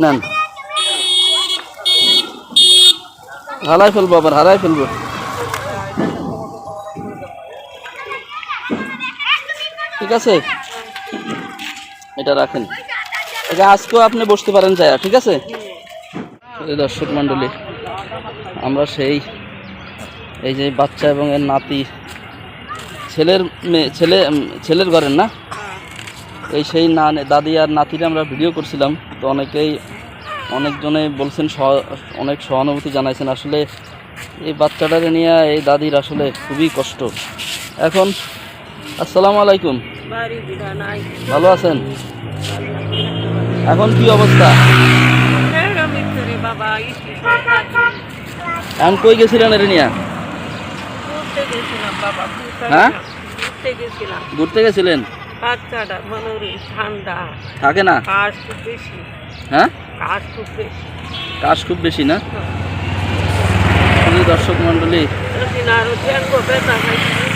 নেন। হারাই ফেলব আবার, হারাই ফেলব। ঠিক আছে? এটা রাখেন। এটা আজকেও আপনি বসতে পারেন যায়, ঠিক আছে? দর্শক মণ্ডলী, আমরা সেই, এই যে বাচ্চা এবং এর নাতি, ছেলের মেয়ে, ছেলে ছেলের ঘরের না? এই সেই না দাদি আর নাতিরা আমরা ভিডিও করছিলাম তো অনেকেই অনেকজনে বলছেন সহ- অনেক সহানুভূতি জানাইছেন। আসলে এই বাচ্চাটারে নিয়ে এই দাদির আসলে খুবই কষ্ট। এখন আসসালামু আলাইকুম। ভালো আছেন? এখন কি অবস্থা? এখন কই গেছিলেন এর নিয়ে? হ্যাঁ? ঘুরতে গেছিলেন? বাচ্চাটা মনোরি ঠান্ডা। থাকে না? কাজ খুব বেশি। হ্যাঁ? কাজ খুব বেশি। কাজ খুব বেশি না? দর্শক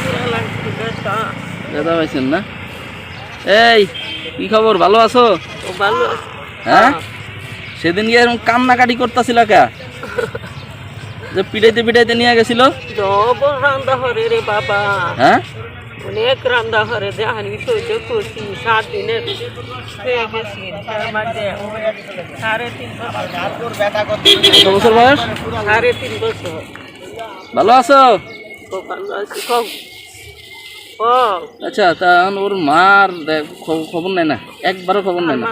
পুরা লাগছে বেতা দাদা পাইছেন না? এই কি খবর? ভালো আছো? ও ভালো আছে। হ্যাঁ? সেদিন গিয়ে এরকম কান্নাকাটি করতেছিল কা? যে পিটাইতে পিটাইতে নিয়ে গেছিল? বাবা। হ্যাঁ? অনেক রান্দা হরে দেহানি সহ্য করছি সাত দিনের হয়ে গেছি সাড়ে তিন বছর বয়স সাড়ে তিন বছর ভালো আছো আচ্ছা তা ওর মার দেখ- খবর নেয় না একবারও খবর নেয় না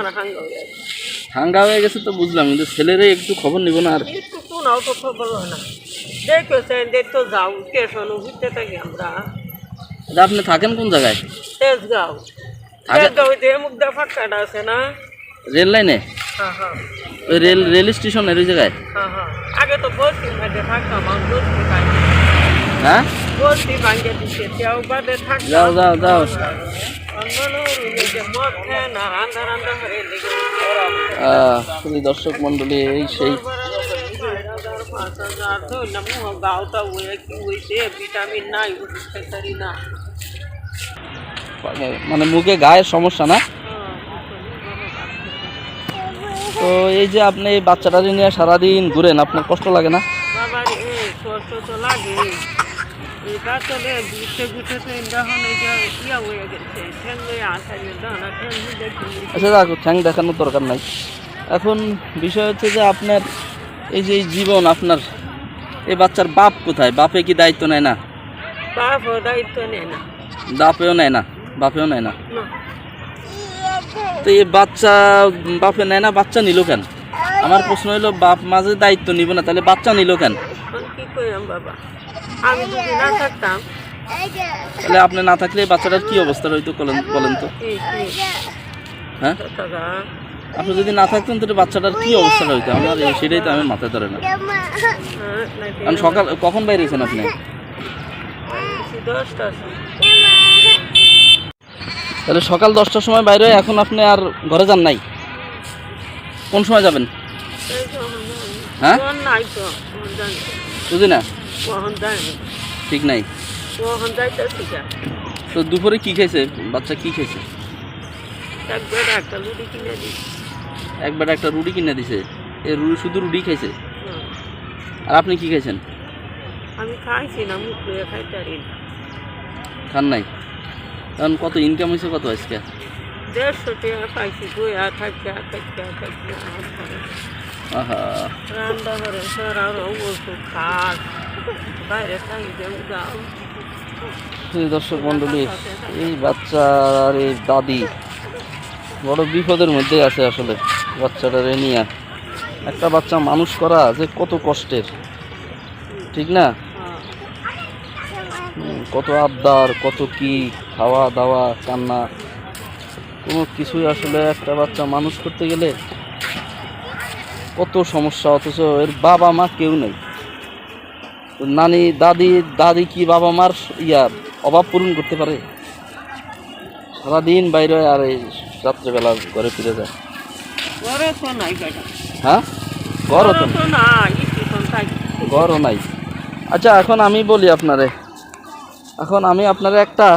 হাঙ্গা হয়ে গেছে তো বুঝলাম কিন্তু ছেলেরে একটু খবর নিব না আর? একটু তো খবর হয় না দেখ তো যাও স্টেশন ঘুরতে থাকি আমরা আপনি থাকেন কোন জায়গায়? তেজগাঁও। থাকে- তেজগাঁওতে মুগদা ফাঁকাটা আছে না? রেল লাইনে? ওই রেল রেল স্টেশনের ওই জায়গায়? আগে তো বস্তি ভাঙে থাকতাম বস্তি ভাঙে হ্যাঁ? বস্তি ভাঙে দিচ্ছে তেও বাদে যাও থাকতাম যাও। যাও মদ খায় না রান্দা মানে মুখে গায়ের সমস্যা না? তো এই যে আপনি এই বাচ্চাটাকে নিয়ে সারাদিন ঘুরেন, আপনার কষ্ট লাগে না? চলে ঘুরতে ঘুরতে আচ্ছা যাক ঠ্যাং দেখানোর দরকার নাই। এখন বিষয় হচ্ছে যে আপনার এই যে এই জীবন আপনার এই বাচ্চার বাপ কোথায়? বাপে কি দায়িত্ব নেয় না? দায়িত্ব নেয় না। বাপেও নেয় না? বাপেও নেয় না? তো এই বাচ্চা বাপে নেয় না বাচ্চা নিল কেন? আমার প্রশ্ন হলো বাপ মাঝে দায়িত্ব নিব না তাহলে বাচ্চা নিল কেন? তাহলে আপনি না থাকলে বাচ্চাটার কি অবস্থা হইতো বলেন বলেন তো। হ্যাঁ? আপনি যদি না থাকতেন, তাহলে বাচ্চাটার কি অবস্থা হইতো আমার সেটাই তো আমি মাথায় ধরে না। কারণ সকাল কখন বাইরেছেন আপনি? তাহলে সকাল দশটার সময় বাইরে এখন আপনি আর ঘরে যান নাই? কোন সময় যাবেন? হ্যাঁ? বুঝি না? ঠিক নাই। তো দুপুরে কি খেয়েছে বাচ্চা কি খাইছে? একবার একটা দিই রুটি কিনে দিছে। এই রুটি শুধু রুটি খাইছে। আর আপনি কি খাইছেন? আমি খাইছি না মুখ লুয়ে খাইতে খান নাই? কারণ কত ইনকাম হয়েছে কত আজকে? দেড়শো টাকা পাইছি বইয়া থাকি থাকি থাকি আহা। রান্না করে স্যার ওষুধ খাট বাইরে থাকি যেমন যাও এই দর্শক মন্ডলী এই বাচ্চা আর এই দাদি বড় বিপদের মধ্যে আছে আসলে। বাচ্চাটারে নিয়ে। একটা বাচ্চা মানুষ করা যে কত কষ্টের। ঠিক না? কত আবদার, কত কি খাওয়া দাওয়া, কান্না। কোনো কিছুই আসলে একটা বাচ্চা মানুষ করতে গেলে কত সমস্যা, অথচ এর বাবা মা কেউ নেই। নানি, দাদি দাদি কি বাবা মার ইয়ার অভাব পূরণ করতে পারে? সারাদিন বাইরে আর এই রাত্রেবেলা ঘরে ফিরে যায়। হ্যাঁ? তো নাই। আচ্ছা এখন আমি বলি আপনারে। এখন আমি আপনারে একটা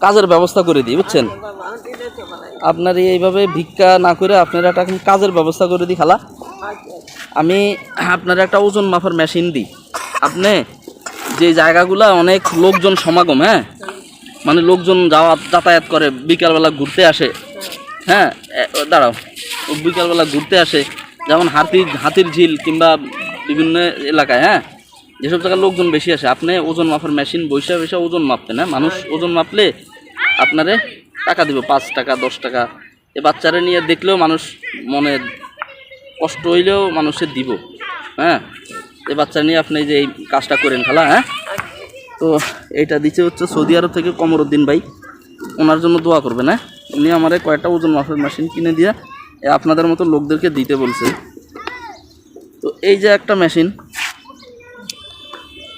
কাজের ব্যবস্থা করে দিই বুঝছেন? আপনার এইভাবে ভিক্ষা না করে আপনারা একটা এখন কাজের ব্যবস্থা করে দিই খালা। আমি আপনার একটা ওজন মাপার মেশিন দিই। আপনি যে জায়গাগুলো অনেক লোকজন সমাগম হ্যাঁ? মানে লোকজন যাওয়া যাতায়াত করে বিকালবেলা ঘুরতে আসে হ্যাঁ? দাঁড়াও। বিকালবেলা ঘুরতে আসে, যেমন হাতি, হাতির ঝিল কিংবা বিভিন্ন এলাকায় হ্যাঁ? যেসব জায়গায় লোকজন বেশি আসে, আপনি ওজন মাপার মেশিন বৈশা বৈশা ওজন মাপতেন হ্যাঁ? মানুষ ওজন মাপলে আপনারে টাকা দিব, পাঁচ টাকা, দশ টাকা। এ বাচ্চারা নিয়ে দেখলেও মানুষ মনে কষ্ট হইলেও মানুষের দিব হ্যাঁ? এ বাচ্চা নিয়ে আপনি যে এই কাজটা করেন খালা হ্যাঁ? তো এইটা দিচ্ছে হচ্ছে সৌদি আরব থেকে কমরুদ্দিন ভাই। ওনার জন্য দোয়া করবেন হ্যাঁ? উনি আমার কয়েকটা ওজন মাপের মেশিন কিনে দিয়ে আপনাদের মতো লোকদেরকে দিতে বলছে। তো এই যে একটা মেশিন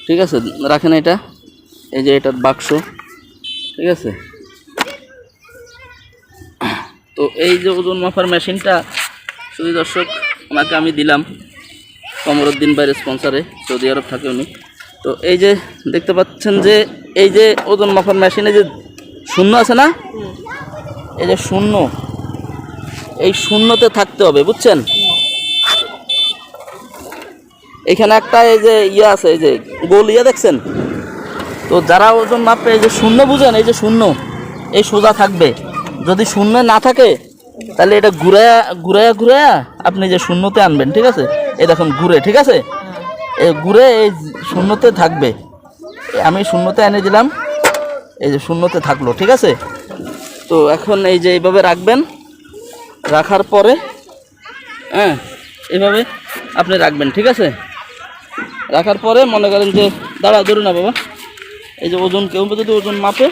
ঠিক আছে? রাখেন এটা। এই যে এটার বাক্স, ঠিক আছে? তো এই যে ওজন মাপার মেশিনটা শুধু দর্শক, ওনাকে আমি দিলাম। কমরুদ্দিন ভাইয়ের স্পন্সারে সৌদি আরব থাকে উনি। তো এই যে দেখতে পাচ্ছেন যে, এই যে ওজন মাপার মেশিনে যে শূন্য আছে না? এই যে শূন্য, এই শূন্যতে থাকতে হবে, বুঝছেন? এখানে একটা এই যে ইয়ে আছে, এই যে গোল ইয়ে দেখছেন? তো যারা ওজন মাপে এই যে শূন্য বুঝেন, এই যে শূন্য, এই সোজা থাকবে। যদি শূন্য না থাকে, তাহলে এটা ঘুরায়া ঘুরায়া ঘুরায়া আপনি যে শূন্যতে আনবেন, ঠিক আছে? এই দেখুন, ঘুরে, ঠিক আছে? এই ঘুরে এই শূন্যতে থাকবে। আমি শূন্যতে এনে দিলাম, এই যে শূন্যতে থাকল, ঠিক আছে? তো এখন এই যে এইভাবে রাখবেন রাখার পরে হ্যাঁ এইভাবে আপনি রাখবেন ঠিক আছে? রাখার পরে মনে করেন যে দাঁড়া ধরুন না বাবা এই যে ওজন কেউ যদি ওজন মাপে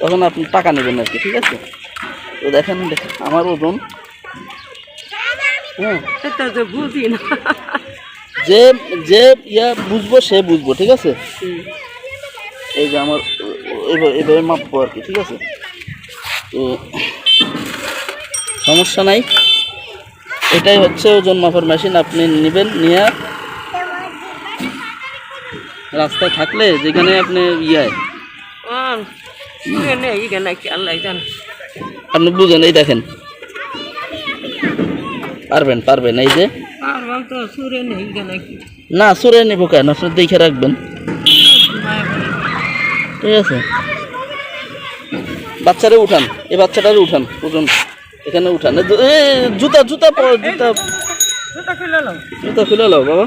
তখন আপনি টাকা নেবেন আর কি ঠিক আছে? তো দেখেন দেখেন আমার ওজন হ্যাঁ যে যে ইয়া বুঝব সে বুঝব ঠিক আছে? এই যে আমার এভাবে এভাবে মাপবো আর কি ঠিক আছে? তো সমস্যা নাই। এটাই হচ্ছে ওজন মাপার মেশিন আপনি নেবেন নিয়ে রাস্তায় থাকলে যেখানে আপনি ইয়ে। আপনি বুঝেন এই দেখেন। পারবেন পারবেন এই যে। না সুরে নেই এখানে কি। না সরে কেন? আপনি দেখে রাখবেন। ঠিক আছে। বাচ্চারে উঠান, এই বাচ্চাটারে উঠান ওজন এখানে উঠান। জুতা জুতা পর, জুতা। ছোটা খুলে নাও জুতা খুলে বাবা।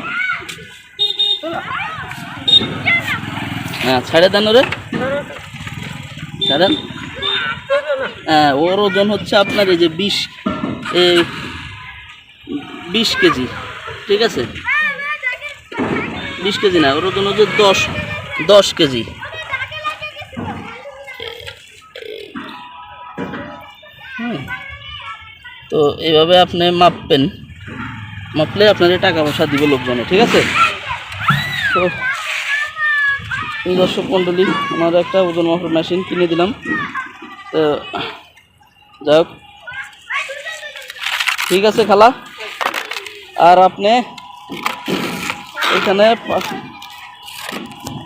হ্যাঁ ছাড়ে দেন ওরে। ছাড়েন হ্যাঁ ওর ওজন হচ্ছে আপনার এই যে বিশ বিশ কেজি, ঠিক আছে? বিশ কেজি না, ওর ওজন হচ্ছে দশ দশ কেজি। তো এইভাবে আপনি মাপবেন। মাপলে আপনাদের টাকা পয়সা দিবে লোকজনে, ঠিক আছে? তো দর্শক মণ্ডলী আমার একটা ওজন মাপার মেশিন কিনে দিলাম। তো যাই হোক, ঠিক আছে খালা? আর আপনি এখানে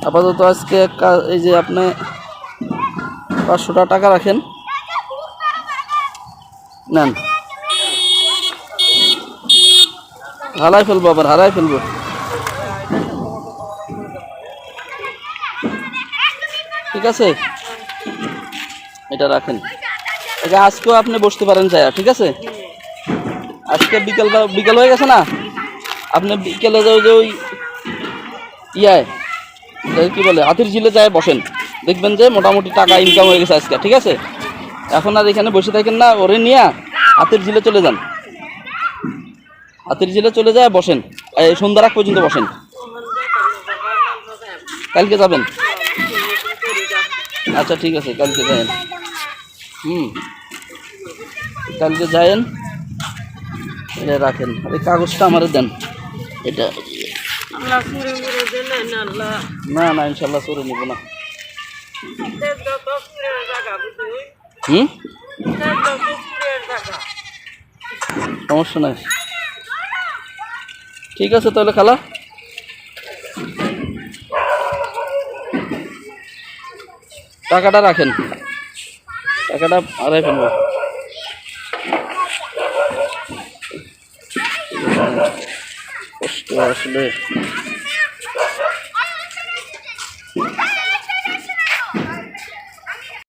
আপাতত আজকে এই যে আপনি পাঁচশোটা টাকা রাখেন। নেন। হারাই ফেলব আবার, হারাই ফেলব। ঠিক আছে? এটা রাখেন। এটা আজকেও আপনি বসতে পারেন চাই ঠিক আছে? আজকে বিকেল বিকেল হয়ে গেছে না? আপনি বিকেলে যে ওই ইয়ায় কি বলে, হাতির ঝিলে যায় বসেন। দেখবেন যে মোটামুটি টাকা ইনকাম হয়ে গেছে আজকে, ঠিক আছে? এখন আর এখানে বসে থাকেন না, ওরে নিয়ে হাতির ঝিলে চলে যান। হাতির ঝিলে চলে যায় বসেন। এই সন্ধ্যা রাখ পর্যন্ত বসেন। কালকে যাবেন? আচ্ছা ঠিক আছে কালকে যায়েন। হুম। কালকে যায়েন। এটা রাখেন। আর এই কাগজটা আমারে দেন। এটা না না না ইনশাল্লাহ সরে নেব না। হুম? সমস্যা নাই। ঠিক আছে তাহলে খালা। টাকাটা রাখেন। টাকাটা আড়াই ফেলব। কষ্ট আসলে।